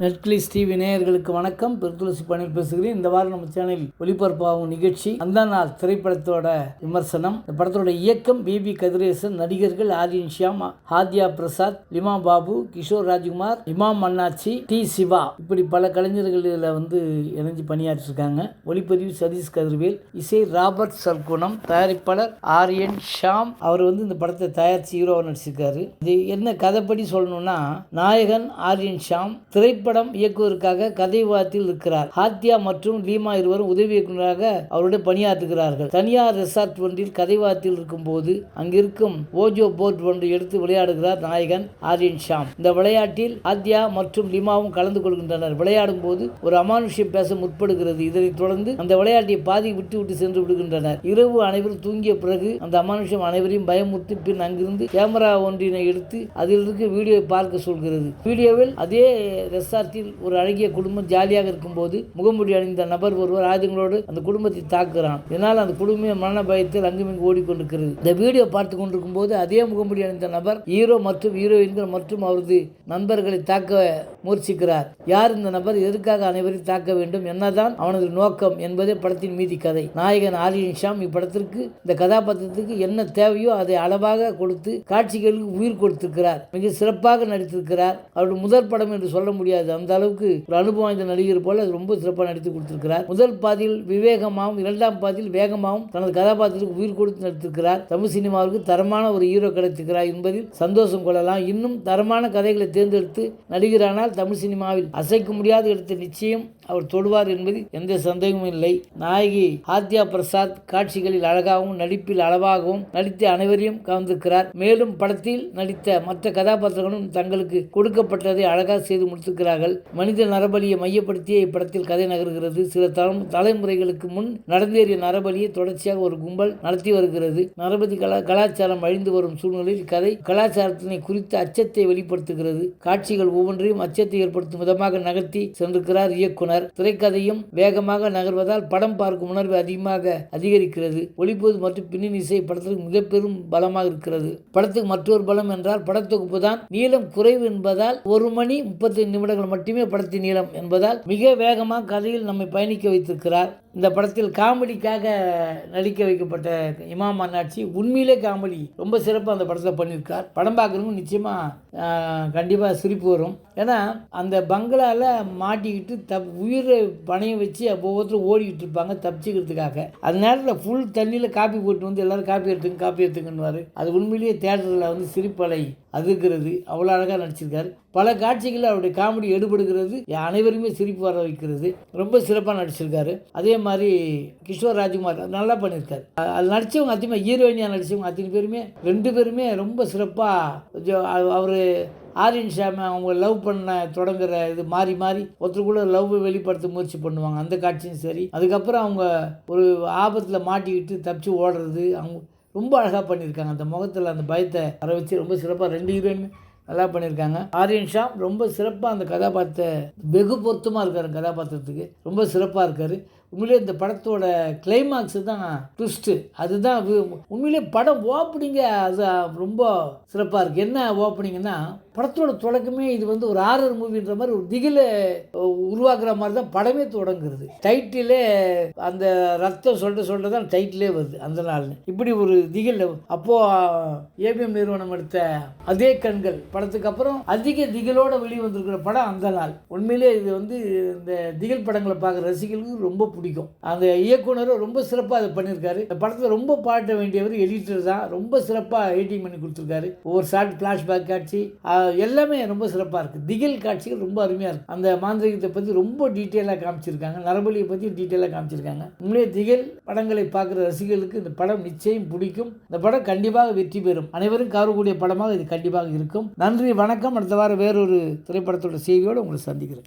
நெட்கிளிஸ் TV நேயர்களுக்கு வணக்கம். பெருத்துளசி பணியில் பேசுகிறேன். இந்த வாரம் நம்ம சேனலில் ஒளிபரப்பாகும் நிகழ்ச்சி அந்த நாள் திரைப்படத்தோட விமர்சனம். இந்த படத்தோட இயக்கம் பிபி கதிரேசன் நடிகர்கள் ஆரியன் ஷியாம் ஹாத்யா பிரசாத் லிமா பாபு கிஷோர் ராஜ்குமார் இமாம் அண்ணாச்சி டி சிவா. இப்படி பல கலைஞர்கள் இதில் வந்து இணைஞ்சு பணியாற்றிருக்காங்க. ஒளிப்பதிவு சதீஷ் கதிர்வேல் இசை ராபர்ட் சர்க்குணம் தயாரிப்பாளர் ஆரியன் ஷாம் அவர் வந்து இந்த படத்தை தயாரித்து ஹீரோவாக நடிச்சிருக்காரு. இது என்ன கதைப்படி சொல்லணும்னா நாயகன் ஆரியன் ஷாம் திரைப்படம் இயக்குவதற்காக கதைவாதத்தில் இருக்கிறார். ஹாத்யா மற்றும் லீமா இருவரும் உதவி இயக்குநராக அவருடைய பணியாற்றுகிறார்கள். தனியார் ரெசார்ட் ஒன்றில் கதைவாத்தில் இருக்கும் போது அங்கிருக்கும் ஓஜோ போர்ட் ஒன்று எடுத்து விளையாடுகிறார் நாயகன் ஆரியன் ஷாம். இந்த விளையாட்டில் ஹாத்யா மற்றும் லீமாவும் கலந்து கொள்கின்றனர். விளையாடும் போது ஒரு அமானுஷ்யம் பேச முற்படுகிறது. இதனைத் தொடர்ந்து அந்த விளையாட்டை பாதி விட்டு விட்டு சென்று விடுகின்றனர். இரவு அனைவரும் தூங்கிய பிறகு அந்த அமானுஷ்யம் அனைவரையும் பயமுறுத்தி பின் அங்கிருந்து கேமரா ஒன்றினை எடுத்து அதில் வீடியோ பார்க்க சொல்கிறது. வீடியோவில் அதே ரெசார்ட்டில் ஒரு அழகிய குடும்பம் ஜாலியாக இருக்கும்போது முகமூடி அணிந்த நபர் ஒருவர் ஆயுதங்களோடு அந்த குடும்பத்தை தாக்குகிறான். இதனால் அந்த குடும்பம் மரண பயத்தில் அங்குமிங்கு ஓடிக்கொண்டிருக்கிறது. இந்த வீடியோ பார்த்து கொண்டிருக்கும் போது அதே முகமூடி அணிந்த நபர் ஹீரோ மற்றும் ஹீரோயின்கள் மற்றும் அவரது நண்பர்களை தாக்க முயற்சிக்கிறார். யார் இந்த நபர்? எதற்காக அனைவரையும் தாக்க வேண்டும்? என்னதான் அவனது நோக்கம் என்பதே படத்தின் மீதி கதை. நாயகன் ஆரியன் ஷாம் இப்படத்திற்கு இந்த கதாபாத்திரத்துக்கு என்ன தேவையோ அதை அளவாக கொடுத்து காட்சிகளுக்கு உயிர் கொடுத்திருக்கிறார். மிக சிறப்பாக நடித்திருக்கிறார். அவருடைய முதல் படம் என்று சொல்ல முடியாது. அந்த அளவுக்கு ஒரு அனுபவம் வாய்ந்த நடிகர் போல அது ரொம்ப சிறப்பாக நடித்து கொடுத்திருக்கிறார். முதல் பாதியில் விவேகமாகவும் இரண்டாம் பாதியில் வேகமாகவும் தனது கதாபாத்திரத்துக்கு உயிர் கொடுத்து நடித்திருக்கிறார். தமிழ் சினிமாவுக்கு தரமான ஒரு ஹீரோ கிடைத்திருக்கிறார் என்பதில் சந்தோஷம் கொள்ளலாம். இன்னும் தரமான கதைகளை தேர்ந்தெடுத்து நடிகரானால் தமிழ் சினிமாவில் அசைக்க முடியாத இடத்தை நிச்சயம் அவர் தொடுவார் என்பதில் எந்த சந்தேகமும் இல்லை. நாயகி ஆத்யா பிரசாத் காட்சிகளில் அழகாகவும் நடிப்பில் அளவாகவும் நடித்த அனைவரையும் கவர்ந்திருக்கிறார். மேலும் படத்தில் நடித்த மற்ற கதாபாத்திரங்களும் தங்களுக்கு கொடுக்கப்பட்டதை அழகாக செய்து முடித்திருக்கிறார்கள் மனித நரபலியை மையப்படுத்திய இப்படத்தில் கதை நகர்கிறது. சில தலம் தலைமுறைகளுக்கு முன் நடந்தேறிய நரபலியை தொடர்ச்சியாக ஒரு கும்பல் நடத்தி வருகிறது. நரபதி கலா கலாச்சாரம் அழிந்து வரும் சூழ்நிலையில் கதை கலாச்சாரத்தினை குறித்த அச்சத்தை வெளிப்படுத்துகிறது. காட்சிகள் ஒவ்வொன்றையும் அச்சத்தை ஏற்படுத்தும் விதமாக நகர்த்தி சென்றிருக்கிறார் இயக்குனர். திரைக்கதையும் வேகமாக நகர்வதால் படம் பார்க்கும் உணர்வு அதிகமாக அதிகரிக்கிறது. ஒளிப்பது மற்றும் பின்னணி இசை படத்திற்கு மிக பெரும் பலமாக இருக்கிறது. படத்துக்கு மற்றொரு பலம் என்றால் படத்தொகுப்பு தான் நீளம் குறைவு என்பதால் ஒரு மணி முப்பத்தி நிமிடங்கள் மட்டுமே படத்தின் நீளம் என்பதால் மிக வேகமாக கதையில் நம்மை பயணிக்க வைத்திருக்கிறார் இந்த படத்தில் காமெடிக்காக நடிக்க வைக்கப்பட்ட இமாம் அண்ணாச்சி உண்மையிலே காமெடி. ரொம்ப சிறப்பாக அந்த படத்தில் பண்ணியிருக்கார். படம் பார்க்குறவங்க நிச்சயமாக கண்டிப்பாக சிரிப்பு வரும். ஏன்னா அந்த பங்களாவில் மாட்டிக்கிட்டு தப் உயிரை பணையம் வச்சு ஒவ்வொருத்தரும் ஓடிக்கிட்டு இருப்பாங்க தப்பிச்சுக்கிறதுக்காக. அந்த நேரத்தில் ஃபுல் தண்ணியில் காப்பி போட்டு வந்து எல்லோரும் காப்பி எடுத்துங்க காப்பி எடுத்துங்கன்னு அது உண்மையிலேயே தேட்டரில் வந்து சிரிப்பலை அதுக்கிறது அவ்வளோ அழகாக நடிச்சிருக்காரு. பல காட்சிகளில் அவருடைய காமெடி எடுபடுகிறது. அனைவருமே சிரிப்பு வர வைக்கிறது. ரொம்ப சிறப்பாக நடிச்சிருக்காரு. அதே மாதிரி கிஷோர் ராஜ்குமார் நல்லா பண்ணியிருக்காரு. அது நடித்தவங்க அத்தியமாக ஹீரோயினியாக நடித்தவங்க அத்தனை பேருமே ரெண்டு பேருமே ரொம்ப சிறப்பாக அவர் ஆரியன் ஷாமி அவங்க லவ் பண்ண தொடங்குற இது மாறி மாறி ஒருத்தருக்குள்ள லவ் வெளிப்படுத்த முயற்சி பண்ணுவாங்க. அந்த காட்சியும் சரி. அதுக்கப்புறம் அவங்க ஒரு ஆபத்தில் மாட்டிக்கிட்டு தப்பிச்சு ஓடுறது அவங்க ரொம்ப அழகாக பண்ணியிருக்காங்க. அந்த முகத்தில் அந்த பயத்தை வர வச்சு ரொம்ப சிறப்பாக ரெண்டு ஹீரோயின் நல்லா பண்ணியிருக்காங்க. ஆரியன் ஷாம் ரொம்ப சிறப்பாக அந்த கதாபாத்திர வெகு பொருத்தமாக இருக்கார் கதாபாத்திரத்துக்கு. ரொம்ப சிறப்பாக இருக்கார். உண்மையிலே இந்த படத்தோட கிளைமாக்ஸ் தான் ட்விஸ்ட்டு அதுதான் உண்மையிலே படம் ஓப்பனிங்க அது ரொம்ப சிறப்பாக இருக்குது என்ன ஓப்பனிங்கன்னா படத்தோட தொடக்கமே இது வந்து ஒரு ஆரர் மூவின்ற மாதிரி ஒரு திகில உருவாக்குற மாதிரி தான் படமே தொடங்குறது. டைட்டிலே அந்த ரத்தம் சொல்ல சொல்ல தான் டைட்டிலே வருது அந்த நாள் இப்படி ஒரு திகில் அப்போது ஏபிஎம் நிறுவனம் எடுத்த அதே கண்கள் படத்துக்கு அப்புறம் அதிக திகிலோட வெளியே வந்திருக்கிற படம் அந்த நாள். உண்மையிலே இது வந்து இந்த திகில் படங்களை பார்க்குற ரசிகர்களுக்கு ரொம்ப பிடிக்கும். பிடிக்கும். அந்த இயக்குனர் ரொம்ப சிறப்பாக அதை பண்ணியிருக்காரு. இந்த படத்தில் ரொம்ப பாட்ட வேண்டியவர் எடிட்டர் தான். ரொம்ப சிறப்பாக எடிட்டிங் பண்ணி கொடுத்துருக்காரு. ஒவ்வொரு ஷார்ட் ஃப்ளாஷ்பேக் காட்சி எல்லாமே ரொம்ப சிறப்பாக இருக்குது திகில் காட்சிகள் ரொம்ப அருமையாக இருக்குது அந்த மாந்திரிகத்தை பற்றி ரொம்ப டீட்டெயிலாக காமிச்சிருக்காங்க. நரபலியை பற்றி டீட்டெயிலாக காமிச்சிருக்காங்க. உண்மையிலே திகில் படங்களை பார்க்குற ரசிகர்களுக்கு இந்த படம் நிச்சயம் பிடிக்கும். இந்த படம் கண்டிப்பாக வெற்றி பெறும். அனைவரும் கவரக்கூடிய படமாக இது கண்டிப்பாக இருக்கும். நன்றி வணக்கம். அடுத்த வாரம் வேறொரு திரைப்படத்தோட செய்தியோடு உங்களை சந்திக்கிறேன்.